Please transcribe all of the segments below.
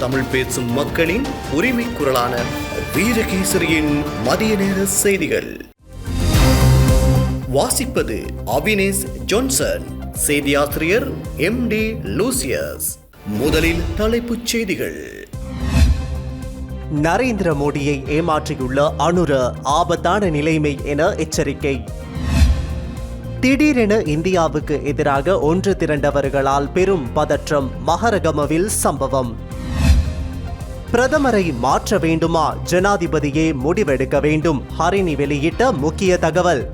தமிழ் பேசும் மக்களின் உரிமை குரலான வீரகேசரியின் மதிய நேர செய்திகள். வாசிப்பது அவினேஷ் ஜான்சன் செய்தியாசிரியர் எம் டி லூசியஸ். முதலில் தலைப்புச் செய்திகள். நரேந்திர மோடியை ஏமாற்றியுள்ள அனுர ஆபத்தான நிலைமை என எச்சரிக்கை. திடீரென இந்தியாவுக்கு எதிராக ஒன்று திரண்டவர்களால் பெரும் பதற்றம் மகரகமவில் சம்பவம். பிரதமரை மாற்ற வேண்டுமா? ஜனாதிபதியே முடிவெடுக்க வேண்டும். ஹரிணி வெளியிட்ட முக்கிய தகவல்.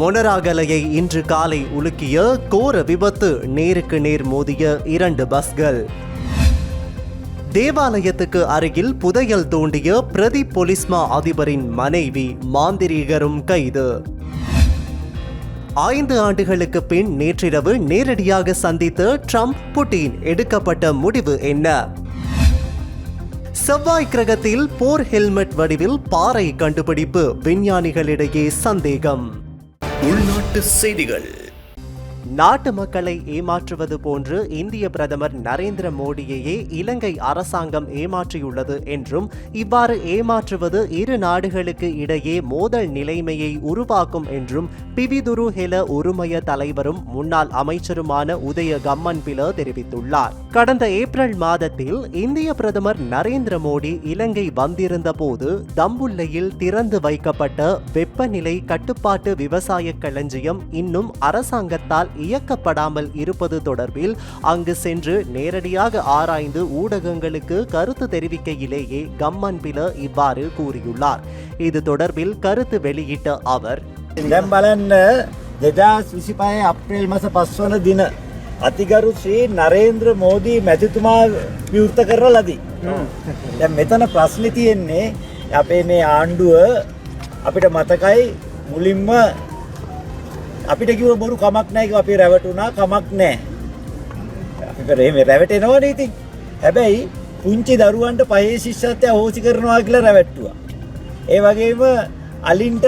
மொனராகலையை இன்று காலை உலுக்கிய கோர விபத்து நேருக்கு நேர் மோதிய இரண்டு பஸ்கள். தேவாலயத்துக்கு அருகில் புதையல் தோண்டிய பிரதி பொலிஸ்மா அதிபரின் மனைவி மாந்திரீகரும் கைது. ஐந்து ஆண்டுகளுக்கு பின் நேற்றிரவு நேரடியாக சந்தித்த ட்ரம்ப் புட்டின் எடுக்கப்பட்ட முடிவு என்ன? செவ்வாய் கிரகத்தில் போர் ஹெல்மெட் வடிவில் பாறை கண்டுபிடிப்பு. விஞ்ஞானிகளிடையே சந்தேகம். உள்நாட்டு செய்திகள். நாட்டு மக்களை ஏமாற்றுவது போன்று இந்திய பிரதமர் நரேந்திர மோடியையே இலங்கை அரசாங்கம் ஏமாற்றியுள்ளது என்றும் இவ்வாறு ஏமாற்றுவது இரு நாடுகளுக்கு இடையே மோதல் நிலைமையை உருவாக்கும் என்றும் பிவிதுரு ஹெல உறுமய தலைவரும் முன்னாள் அமைச்சருமான உதய கம்மன் பில தெரிவித்துள்ளார். கடந்த ஏப்ரல் மாதத்தில் இந்திய பிரதமர் நரேந்திர மோடி இலங்கை வந்திருந்த போது தம்புல்லையில் திறந்து வைக்கப்பட்ட வெப்பநிலை கட்டுப்பாட்டு விவசாய களஞ்சியம் இன்னும் அரசாங்கத்தால் இயக்கப்படாமல் இருப்பது தொடர்பில் அங்கு சென்று நேரடியாக ஆராய்ந்து ஊடகங்களுக்கு கருத்து தெரிவிக்கையிலேயே கம்மன் பில இவ்வாறு கூறியுள்ளார் இது தொடர்பில் கருத்து வெளியிட்ட அவர் දැම් බලන්න දෙදස් විසිපය අප්‍රේල් මස පස්වන දින අතිගරු ශ්‍රී නරේන්ද්‍ර මෝදී මැතිතුමා විවෘත කරන ලදී. දැ මෙතන ප්‍රශ්නි තියෙන්නේ අපේ මේ ආණ්ඩුව අපිට මතකයි මුලින්ම අපිට කිව බොරු කමක් නෑක අපි රැවටුනා කමක් නෑ අපිරේ රැවටෙනවා නීති හැබැයි පුංචි දරුවන්ට පහේ ශිෂ්‍යත්වය හෝසි කරනවා කියලා රැවැට්ටුවා. ඒ වගේම අලින්ට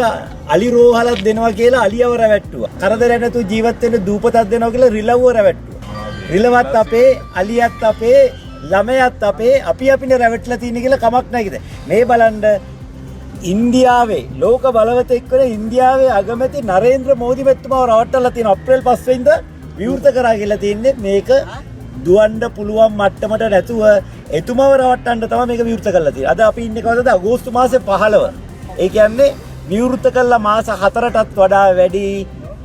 අලි රෝහලක් දෙනවා කියලා අලියව රැවැට්ටුවා. කරදර නැතු ජීවත් වෙන්න දූපතක් දෙනවා කියලා රිලව්ව රැවැට්ටුවා. රිලවත් අපේ අලියත් අපේ ළමයත් අපේ අපි අපිනේ රැවට්ලා තියෙන කියලා කමක් නැහැ කිද. මේ බලන්න ඉන්දියාවේ ලෝක බලවතෙක් වෙන ඉන්දියාවේ අගමැති නරේන්ද්‍ර මෝදි මැතිතුමාව රවට්ටලා තියෙන අප්‍රේල් 5 වෙනිදා විවෘත කරා කියලා තියෙන්නේ මේක දුවන්න පුළුවන් මට්ටමට නැතුව එතුමව රවට්ටන්න තමයි මේක විවෘත කරලා තියෙන්නේ. අද අපි ඉන්නේ කවදද? අගෝස්තු මාසේ 15. ඒ කියන්නේ විවෘත කළා මාස 4ටත් වඩා වැඩි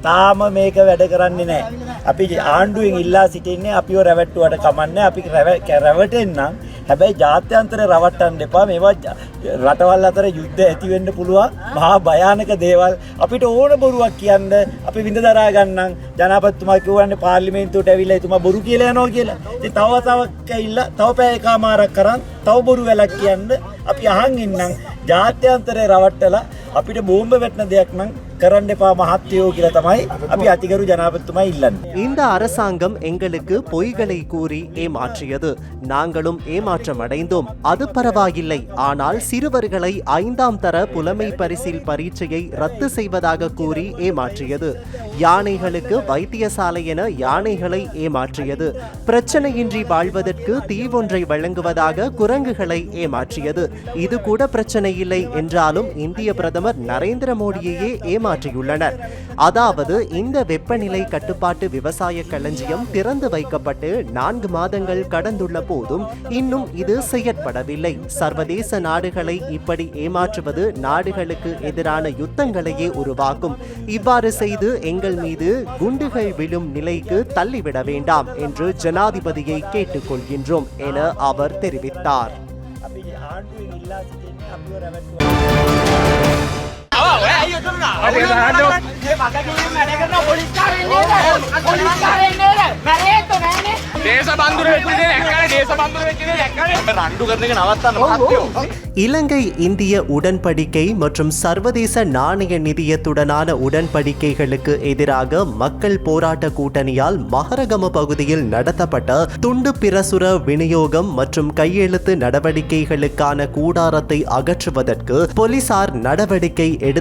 තාම මේක වැඩ කරන්නේ නැහැ. අපි ආණ්ඩුවෙන් ඉල්ලා සිටින්නේ අපිව රැවට්ටුවට කමන්නේ අපි රැවටෙන්නම් හැබැයි ජාත්‍යන්තරය රවට්ටන්න එපා. මේවා ජ- රටවල් අතර යුද්ධ ඇති වෙන්න පුළුවන්. මහා භයානක දේවල්. අපිට ඕන බොරුවක් කියන්න අපි විඳ දරා ගන්නම්. ජනාපතිතුමා කියවන්නේ පාර්ලිමේන්තුවට ඇවිල්ලා එතුමා බොරු කියලා යනවා කියලා. ඉතින් තව තවක් ඇවිල්ලා තව පැය එකමාරක් කරන් තව බොරු වෙලක් කියන්න අපි අහන් ඉන්නම්. ජාත්‍යන්තරය රවට්ටලා අපිට බෝම්බ වැටෙන දෙයක් නම් කරන්න එපා මහත්තයෝ කියලා තමයි අපි අතිගරු ජනාපතිතුමා ඉල්ලන්නේ. இந்த அரசாங்கம் எங்களுக்கு பொய்களை கூறி ஏமாற்றியது நாங்களும் ஏமாற்றம் அடைந்தோம் அது பரவாயில்லை ஆனால் சிறுவர்களை ஐந்தாம் தர புலமை பரிசில் பரீட்சையை ரத்து செய்வதாக கூறி ஏமாற்றியது யானைகளுக்கு வைத்தியசாலை என யானைகளை ஏமாற்றியது பிரச்சனையின்றி வாழ்வதற்கு தீவொன்றை வழங்குவதாக குரங்குகளை ஏமாற்றியது இது கூட பிரச்சனை இல்லை என்றாலும் இந்திய பிரதமர் நரேந்திர மோடியையே ஏமாற்றியுள்ளனர். அதாவது இந்த வெப்பநிலை கட்டுப்பாட்டு விவசாய களஞ்சியம் திறந்து வைக்கப்பட்டு நான்கு மாதங்கள் கடந்துள்ள போதும் இன்னும் இது செயற்படவில்லை. சர்வதேச நாடுகளை இப்படி ஏமாற்றுவது நாடுகளுக்கு எதிரான யுத்தங்களையே உருவாக்கும். இவ்வாறு செய்து எங்கள் மீது குண்டுகள் விழும் நிலைக்கு தள்ளிவிட வேண்டாம் என்று ஜனாதிபதியை கேட்டுக்கொள்கின்றோம் என அவர் தெரிவித்தார். இலங்கை இந்திய உடன்படிக்கை மற்றும் சர்வதேச நாணய நிதியத்துடனான உடன்படிக்கைகளுக்கு எதிராக மக்கள் போராட்ட கூட்டணியால் மகரகம பகுதியில் நடத்தப்பட்ட துண்டு பிரசுர விநியோகம் மற்றும் கையெழுத்து நடவடிக்கைகளுக்கான கூடாரத்தை அகற்றுவதற்கு போலீசார் நடவடிக்கை எடு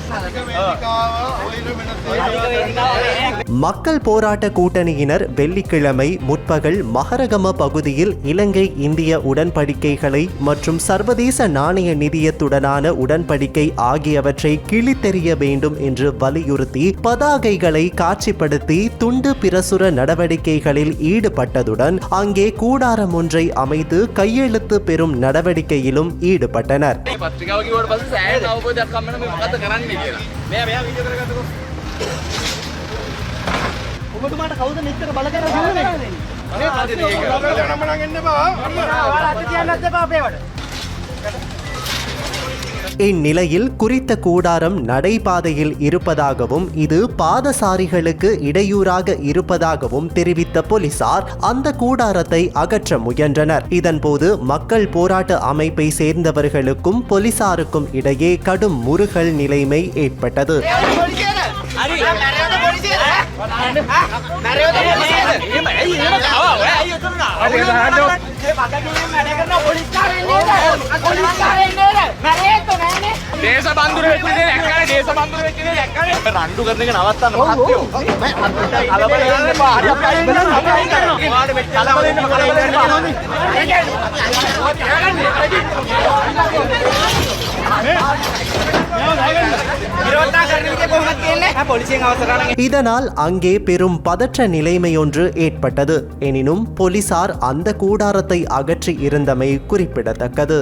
மக்கள் போராட்ட கூட்டணியினர் வெள்ளிக்கிழமை முற்பகல் மகரகம பகுதியில் இலங்கை இந்திய உடன்படிக்கைகளை மற்றும் சர்வதேச நாணய நிதியத்துடனான உடன்படிக்கை ஆகியவற்றை கிழித்தெறிய வேண்டும் என்று வலியுறுத்தி பதாகைகளை காட்சிப்படுத்தி துண்டு பிரசுர நடவடிக்கைகளில் ஈடுபட்டதுடன் அங்கே கூடாரம் ஒன்றை அமைத்து கையெழுத்து பெறும் நடவடிக்கையிலும் ஈடுபட்டனர். කියලා. මෙයා මෙයා වීඩියෝ කරගත්තකෝ. ඔබතුමාට කවුද මෙච්චර බල කරලා දෙන්නේ? අනේ තාත්තේ ඒක. ඔයාලා නම් මනං එන්න එපා. ඔයාලා අත කියන්නත් එපා අපේ වැඩ. இந்நிலையில் குறித்த கூடாரம் நடைபாதையில் இருப்பதாகவும் இது பாதசாரிகளுக்கு இடையூறாக இருப்பதாகவும் தெரிவித்த போலீசார் அந்த கூடாரத்தை அகற்ற முயன்றனர் இதன்போது மக்கள் போராட்ட அமைப்பை சேர்ந்தவர்களுக்கும் போலீசாருக்கும் இடையே கடும் முருகல் நிலைமை ஏற்பட்டது හරි. නෑනේ. දේශ බන්දුර වෙච්ච දේ දැක්කනේ දේශ බන්දුර වෙච්ච දේ දැක්කනේ මේ රණ්ඩු කරන එක නවත්තන්න මහත්තයෝ කලබල වෙන්න එපා හරි අපි අයින් කරනවා අපි අයින් කරනවා ඔයාලට මෙච්චර කලබල වෙන්න කලබල වෙන්න එපා විරෝධතා කරන විදිය කොහොමද කියන්නේ පොලිසියෙන් අවසර අරගෙන இதனால் அங்கே பெரும் பதற்ற நிலைமையொன்று ஏற்பட்டது எனினும் போலீசார் அந்த கூடாரத்தை அகற்றி இருந்தமை குறிப்பிடத்தக்கது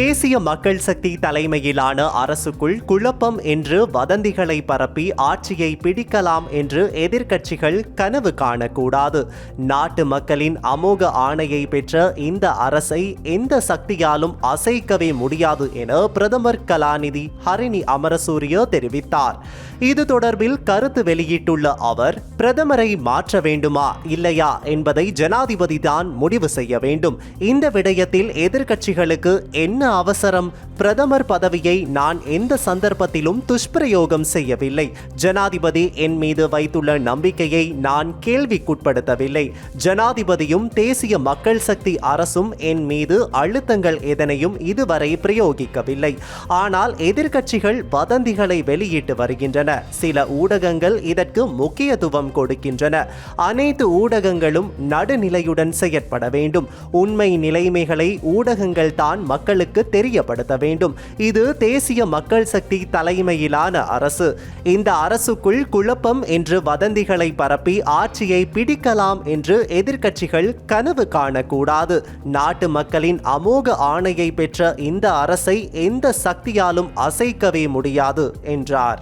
தேசிய மக்கள் சக்தி தலைமையிலான அரசுக்குள் குழப்பம் என்று வதந்திகளை பரப்பி ஆட்சியை பிடிக்கலாம் என்று எதிர்க்கட்சிகள் கனவு காணக்கூடாது. நாட்டு மக்களின் அமோக ஆணையை பெற்ற இந்த அரசை எந்த சக்தியாலும் அசைக்கவே முடியாது என பிரதமர் கலாநிதி ஹரிணி அமரசூரிய தெரிவித்தார். இது தொடர்பில் கருத்து வெளியிட்டுள்ள அவர் பிரதமரை மாற்ற வேண்டுமா இல்லையா? என்பதை ஜனாதிபதி தான் முடிவு செய்ய வேண்டும். இந்த விடயத்தில் எதிர்க்கட்சிகளுக்கு என்ன அவசரம்? பிரதமர் பதவியை நான் எந்த சந்தர்ப்பத்திலும் துஷ்பிரயோகம் செய்யவில்லை. ஜனாதிபதி என் மீது வைத்துள்ள நம்பிக்கையை நான் கேள்விக்குட்படுத்தவில்லை. ஜனாதிபதியும் தேசிய மக்கள் சக்தி அரசும் என் மீது அழுத்தங்கள் எதனையும் இதுவரை பிரயோகிக்கவில்லை. ஆனால் எதிர்க்கட்சிகள் வதந்திகளை வெளியிட்டு வருகின்றன. சில ஊடகங்கள் இதற்கு முக்கியத்துவம் கொடுக்கின்றன. அனைத்து ஊடகங்களும் நடுநிலையுடன் செயற்பட வேண்டும். உண்மை நிலைமைகளை ஊடகங்கள் தான் மக்களுக்கு தெரியப்படுத்த வேண்டும். இது தேசிய மக்கள் சக்தி தலைமையிலான அரசு. இந்த அரசுக்குள் குழப்பம் என்று வதந்திகளை பரப்பி ஆட்சியை பிடிக்கலாம் என்று எதிர்க்கட்சிகள் கனவு காணக்கூடாது. நாட்டு மக்களின் அமோக ஆணையை பெற்ற இந்த அரசை எந்த சக்தியாலும் அசைக்கவே முடியாது என்றார்.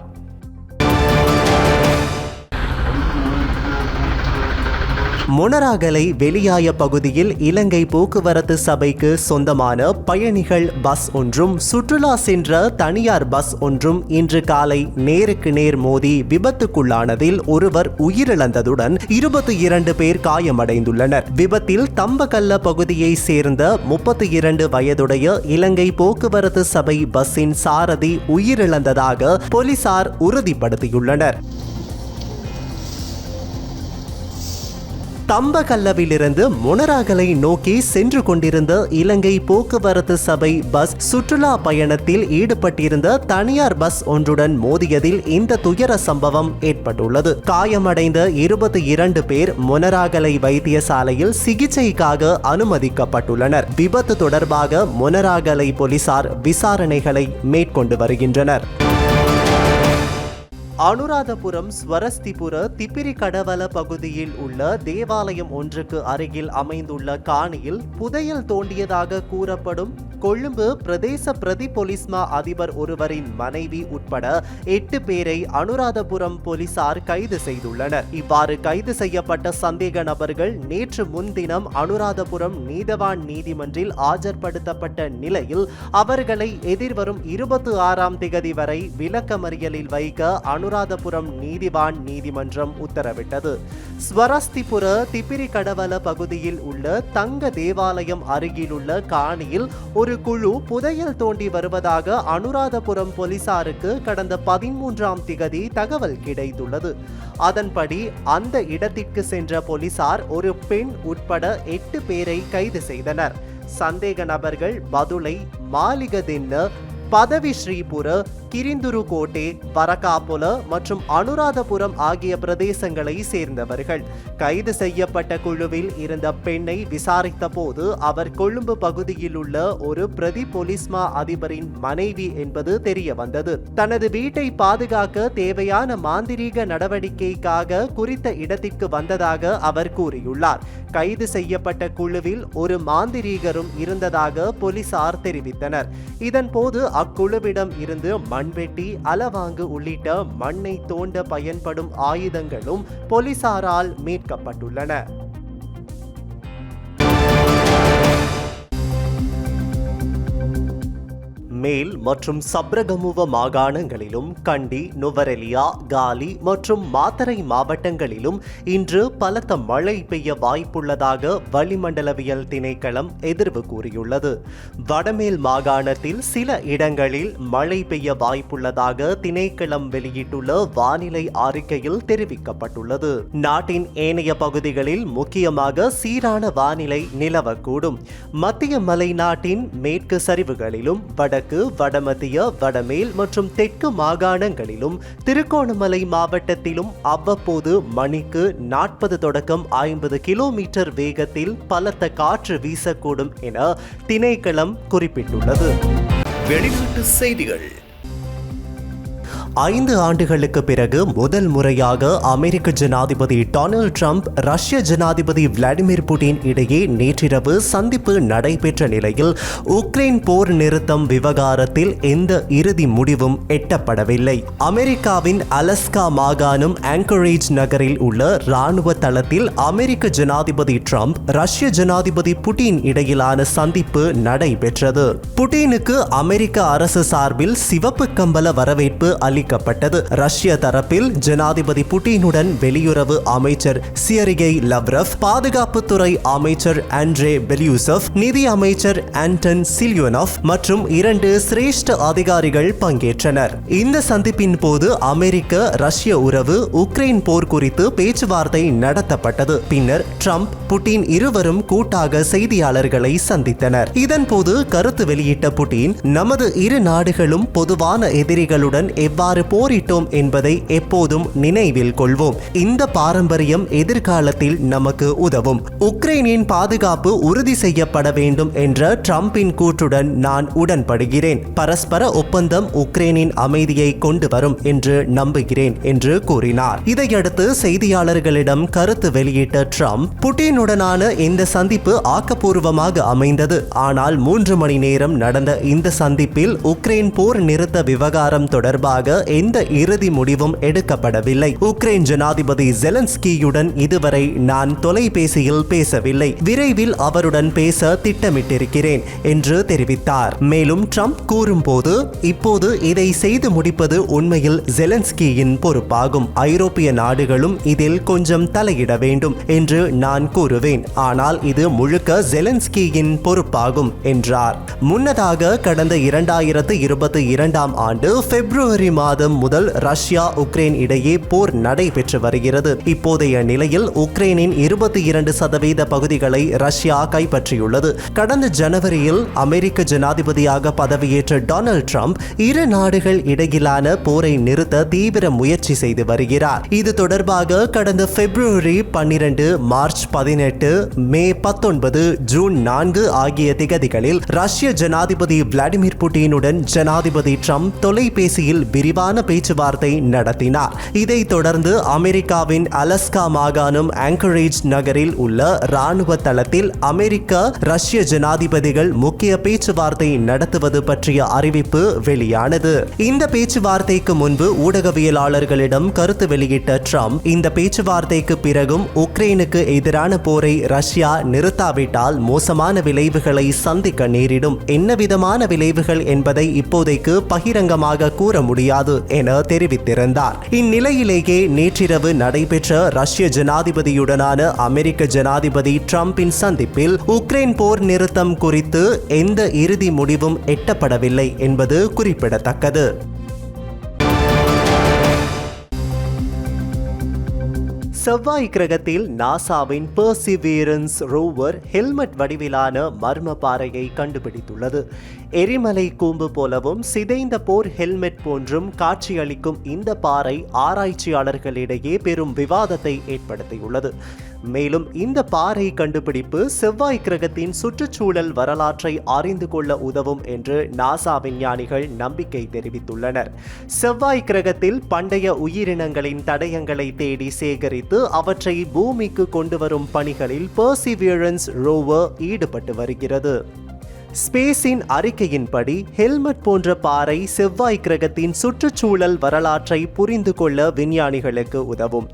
மொனராகலை வெளியாய பகுதியில் இலங்கை போக்குவரத்து சபைக்கு சொந்தமான பயணிகள் பஸ் ஒன்றும் சுற்றுலா சென்ற தனியார் பஸ் ஒன்றும் இன்று காலை நேருக்கு நேர் மோதி விபத்துக்குள்ளானதில் ஒருவர் உயிரிழந்ததுடன் இருபத்தி இரண்டு பேர் காயமடைந்துள்ளனர். விபத்தில் தம்பகல்ல பகுதியை சேர்ந்த முப்பத்தி இரண்டு வயதுடைய இலங்கை போக்குவரத்து சபை பஸ்ஸின் சாரதி உயிரிழந்ததாக போலீசார் உறுதிப்படுத்தியுள்ளனர். தம்பகல்லவிலிருந்து மொனராகலை நோக்கி சென்று கொண்டிருந்த இலங்கை போக்குவரத்து சபை பஸ் சுற்றுலா பயணத்தில் ஈடுபட்டிருந்த தனியார் பஸ் ஒன்றுடன் மோதியதில் இந்த துயர சம்பவம் ஏற்பட்டுள்ளது. காயமடைந்த இருபத்தி இரண்டு பேர் மொனராகலை வைத்தியசாலையில் சிகிச்சைக்காக அனுமதிக்கப்பட்டுள்ளனர். விபத்து தொடர்பாக மொனராகலை போலீசார் விசாரணைகளை மேற்கொண்டு வருகின்றனர். அனுராதபுரம் ஸ்வரஸ்திபுர திப்பிரி கடவல பகுதியில் உள்ள தேவாலயம் ஒன்றுக்கு அருகில் அமைந்துள்ள காணியில் புதையல் தோண்டியதாக கூறப்படும் கொழும்பு பிரதேச பிரதி போலீஸ்மா அதிபர் ஒருவரின் மனைவி உட்பட எட்டு பேரை அனுராதபுரம் போலீசார் கைது செய்துள்ளனர். இவ்வாறு கைது செய்யப்பட்ட சந்தேக நபர்கள் நேற்று முன்தினம் அனுராதபுரம் நீதவான் நீதிமன்றில் ஆஜர்படுத்தப்பட்ட நிலையில் அவர்களை எதிர்வரும் இருபத்தி ஆறாம் திகதி வரை விளக்கமறியலில் வைக்க அனுராதபுரம் நீதிவான் நீதிமன்றம் உத்தரவிட்டது. ஸ்வரஸ்திபுர திப்பிரி கடவல பகுதியில் உள்ள தங்க தேவாலயம் அருகிலுள்ள காணியில் ஒரு குழு புதையல் தோண்டி வருவதாக அனுராதபுரம் போலீசாருக்கு கடந்த பதிமூன்றாம் திகதி தகவல் கிடைத்துள்ளது. அதன்படி அந்த இடத்திற்கு சென்ற போலீசார் ஒரு பெண் உட்பட எட்டு பேரை கைது செய்தனர். சந்தேக நபர்கள் பதுளை மாலிகதின்ன பதவி ஸ்ரீபுர கிரிந்துரு கோட்டே பரகாபுல மற்றும் அனுராதபுரம் ஆகிய பிரதேசங்களை சேர்ந்தவர்கள். கைது செய்யப்பட்ட குழுவில் இருந்த பெண்ணை விசாரித்த போது அவர் கொழும்பு பகுதியில் உள்ள ஒரு பிரதி போலீஸ்மா அதிபரின் மனைவி என்பது தெரிய வந்தது தனது வீட்டை பாதுகாக்க தேவையான மாந்திரீக நடவடிக்கைக்காக குறித்த இடத்திற்கு வந்ததாக அவர் கூறியுள்ளார். கைது செய்யப்பட்ட குழுவில் ஒரு மாந்திரீகரும் இருந்ததாக போலீசார் தெரிவித்தனர். இதன் போது அக்குழுவிடம் இருந்து மண்வெட்டி அலவாங்கு உள்ளிட்ட மண்ணை தோண்ட பயன்படும் ஆயுதங்களும் போலீசாரால் மீட்கப்பட்டுள்ளன. மேல் மற்றும் சப்ரகமுவ மாகாணங்களிலும் கண்டி நுவரெலியா காலி மற்றும் மாத்தரை மாவட்டங்களிலும் இன்று பலத்த மழை பெய்ய வாய்ப்புள்ளதாக வளிமண்டலவியல் திணைக்களம் எதிர்வு கூறியுள்ளது. வடமேல் மாகாணத்தில் சில இடங்களில் மழை பெய்ய வாய்ப்புள்ளதாக திணைக்களம் வெளியிட்டுள்ள வானிலை அறிக்கையில் தெரிவிக்கப்பட்டுள்ளது. நாட்டின் ஏனைய பகுதிகளில் முக்கியமாக சீரான வானிலை நிலவக்கூடும். மத்திய மலைநாட்டின் மேற்கு சரிவுகளிலும் வடக்கு வடமத்திய வடமேல் மற்றும் தெற்கு மாகாணங்களிலும் திருகோணமலை மாவட்டத்திலும் அவ்வப்போது மணிக்கு நாற்பது தொடக்கம் ஐம்பது கிலோமீட்டர் வேகத்தில் பலத்த காற்று வீசக்கூடும் என திணைக்களம் குறிப்பிட்டுள்ளது. வெளிநாட்டு செய்திகள். ஐந்து ஆண்டுகளுக்கு பிறகு முதல் முறையாக அமெரிக்க ஜனாதிபதி டொனால்ட் ட்ரம்ப் ரஷ்ய ஜனாதிபதி விளாடிமிர் புட்டின் இடையே நேற்றிரவு சந்திப்பு நடைபெற்ற நிலையில் உக்ரைன் போர் நிறுத்தம் விவகாரத்தில் எந்த இறுதி முடிவும் எட்டப்படவில்லை. அமெரிக்காவின் அலஸ்கா மாகாணம் ஆங்கரேஜ் நகரில் உள்ள இராணுவ தளத்தில் அமெரிக்க ஜனாதிபதி ட்ரம்ப் ரஷ்ய ஜனாதிபதி புட்டின் இடையிலான சந்திப்பு நடைபெற்றது. புட்டினுக்கு அமெரிக்க அரசு சார்பில் சிவப்பு கம்பள வரவேற்பு அறிவிக்கப்பட்டது ரஷ்ய தரப்பில் ஜனாதிபதி புட்டினுடன் வெளியுறவு அமைச்சர் சியரிகை லவ்ரவ் பாதுகாப்புத்துறை அமைச்சர் ஆண்ட்ரே பெலியூசப் நிதி அமைச்சர் ஆண்டன் சில்யோனோவ் மற்றும் இரண்டு சிரேஷ்ட அதிகாரிகள் பங்கேற்றனர். இந்த சந்திப்பின் போது அமெரிக்க ரஷ்ய உறவு உக்ரைன் போர் குறித்து பேச்சுவார்த்தை நடத்தப்பட்டது. பின்னர் ட்ரம்ப் புட்டின் இருவரும் கூட்டாக செய்தியாளர்களை சந்தித்தனர். இதன்போது கருத்து வெளியிட்ட புட்டின் நமது இரு நாடுகளும் பொதுவான எதிரிகளுடன் எவ்வாறு எவ்வாறு போரிட்டோம் என்பதை எப்போதும் நினைவில் கொள்வோம். இந்த பாரம்பரியம் எதிர்காலத்தில் நமக்கு உதவும். உக்ரைனின் பாதுகாப்பு உறுதி செய்யப்பட வேண்டும் என்ற டிரம்பின் கூற்றுடன் நான் உடன்படுகிறேன். பரஸ்பர ஒப்பந்தம் உக்ரைனின் அமைதியை கொண்டு வரும் என்று நம்புகிறேன் என்று கூறினார். இதையடுத்து செய்தியாளர்களிடம் கருத்து வெளியிட்ட ட்ரம்ப் புட்டினுடனான இந்த சந்திப்பு ஆக்கப்பூர்வமாக அமைந்தது. ஆனால் மூன்று மணி நேரம் நடந்த இந்த சந்திப்பில் உக்ரைன் போர் நிறுத்த விவகாரம் தொடர்பாக எந்த இறுதி முடிவும் எடுக்கப்படவில்லை. உக்ரைன் ஜனாதிபதி ஜெலன்ஸ்கியுடன் இதுவரை நான் தொலைபேசியில் பேசவில்லை. விரைவில் அவருடன் பேச திட்டமிட்டிருக்கிறேன் என்று தெரிவித்தார். மேலும் ட்ரம்ப் கூறும்போது இப்போது இதை செய்து முடிப்பது உண்மையில் ஜெலன்ஸ்கியின் பொறுப்பாகும். ஐரோப்பிய நாடுகளும் இதில் கொஞ்சம் தலையிட வேண்டும் என்று நான் கூறுவேன். ஆனால் இது முழுக்க ஜெலன்ஸ்கியின் பொறுப்பாகும் என்றார். முன்னதாக கடந்த இரண்டாயிரத்து இருபத்தி இரண்டாம் ஆண்டு பிப்ரவரி மாதம் முதல் ரஷ்யா உக்ரைன் இடையே போர் நடைபெற்று வருகிறது. இப்போதைய நிலையில் உக்ரைனின் இருபத்தி இரண்டு சதவீத பகுதிகளை ரஷ்யா கைப்பற்றியுள்ளது. கடந்த ஜனவரியில் அமெரிக்க ஜனாதிபதியாக பதவியேற்ற டொனால்டு ட்ரம்ப் இரு நாடுகள் இடையிலான போரை நிறுத்த தீவிர முயற்சி செய்து வருகிறார். இது தொடர்பாக கடந்த பிப்ரவரி பன்னிரண்டு மார்ச் பதினெட்டு மே பத்தொன்பது ஜூன் நான்கு ஆகிய திகதிகளில் ரஷ்ய ஜனாதிபதி விளாடிமிர் புட்டினுடன் ஜனாதிபதி ட்ரம்ப் தொலைபேசியில் விரிவான பேச்சுவார்த்தை நடத்தினார். இதைத் தொடர்ந்து அமெரிக்காவின் அலஸ்கா மாகாணம் ஆங்கரேஜ் நகரில் உள்ள ராணுவ தளத்தில் அமெரிக்க ரஷ்ய ஜனாதிபதிகள் முக்கிய பேச்சுவார்த்தை நடத்துவது பற்றிய அறிவிப்பு வெளியானது. இந்த பேச்சுவார்த்தைக்கு முன்பு ஊடகவியலாளர்களிடம் கருத்து வெளியிட்ட ட்ரம்ப் இந்த பேச்சுவார்த்தைக்கு பிறகும் உக்ரைனுக்கு எதிரான போரை ரஷ்யா நிறுத்தாவிட்டால் மோசமான விளைவுகளை சந்திக்க நேரிடும். என்ன விதமான விளைவுகள் என்பதை இப்போதைக்கு பகிரங்கமாக கூற முடியாது. என தெரிவித்திருந்தார். இந்நிலையிலேயே நேற்றிரவு நடைபெற்ற ரஷ்ய ஜனாதிபதியுடனான அமெரிக்க ஜனாதிபதி டிரம்பின் சந்திப்பில் உக்ரைன் போர் நிறுத்தம் குறித்து எந்த இறுதி முடிவும் எட்டப்படவில்லை என்பது குறிப்பிடத்தக்கது. செவ்வாய் கிரகத்தில் நாசாவின் பெர்சிவியரன்ஸ் ரோவர் ஹெல்மெட் வடிவிலான மர்ம பாறையை கண்டுபிடித்துள்ளது. எரிமலை கூம்பு போலவும் சிதைந்த போர் ஹெல்மெட் போன்றும் காட்சியளிக்கும் இந்த பாறை ஆராய்ச்சியாளர்களிடையே பெரும் விவாதத்தை ஏற்படுத்தியுள்ளது. மேலும் இந்த பாறை கண்டுபிடிப்பு செவ்வாய் கிரகத்தின் சுற்றுச்சூழல் வரலாற்றை அறிந்து கொள்ள உதவும் என்று நாசா விஞ்ஞானிகள் நம்பிக்கை தெரிவித்துள்ளனர். செவ்வாய் கிரகத்தில் பண்டைய உயிரினங்களின் தடயங்களை தேடி சேகரித்து அவற்றை பூமிக்கு கொண்டு வரும் பணிகளில் பர்சிவியரன்ஸ் ரோவர் ஈடுபட்டு வருகிறது. ஸ்பேஸின் அறிக்கையின்படி ஹெல்மெட் போன்ற பாறை செவ்வாய் கிரகத்தின் சுற்றுச்சூழல் வரலாற்றை புரிந்து கொள்ள விஞ்ஞானிகளுக்கு உதவும்.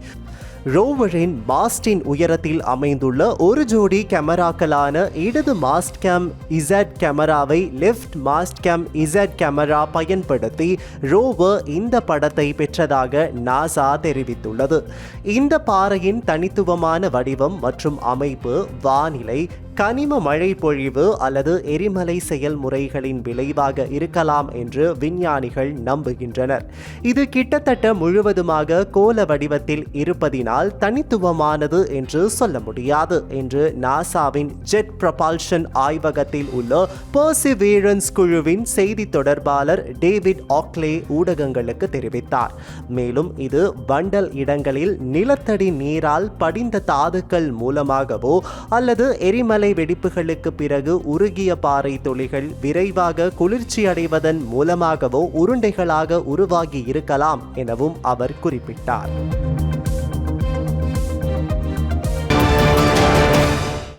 ரோவரின் மாஸ்டின் உயரத்தில் அமைந்துள்ள ஒரு ஜோடி கேமராக்களான இடது மாஸ்ட் கேம் இசட் கேமராவை left mast cam Z camera பயன்படுத்தி ரோவர் இந்த படத்தை பெற்றதாக நாசா தெரிவித்துள்ளது. இந்த பாறையின் தனித்துவமான வடிவம் மற்றும் அமைப்பு வானிலை கனிம மழை பொழிவு அல்லது எரிமலை செயல்முறைகளின் விளைவாக இருக்கலாம் என்று விஞ்ஞானிகள் நம்புகின்றனர். இது கிட்டத்தட்ட முழுவதுமாக கோல வடிவத்தில் இருப்பதினால் தனித்துவமானது என்று சொல்ல முடியாது என்று நாசாவின் ஜெட் ப்ரபால்ஷன் ஆய்வகத்தில் உள்ள பர்சிவேரன்ஸ் குழுவின் செய்தி தொடர்பாளர் டேவிட் ஆக்லே ஊடகங்களுக்கு தெரிவித்தார். மேலும் இது வண்டல் இடங்களில் நிலத்தடி நீரால் படிந்த தாதுக்கள் மூலமாகவோ அல்லது எரிமலை வெடிப்புகளுக்கு பிறகு உருகிய பாறை துளிகள் விரைவாக குளிர்ச்சியடைவதன் மூலமாகவோ உருண்டைகளாக உருவாகி இருக்கலாம் எனவும் அவர் குறிப்பிட்டார்.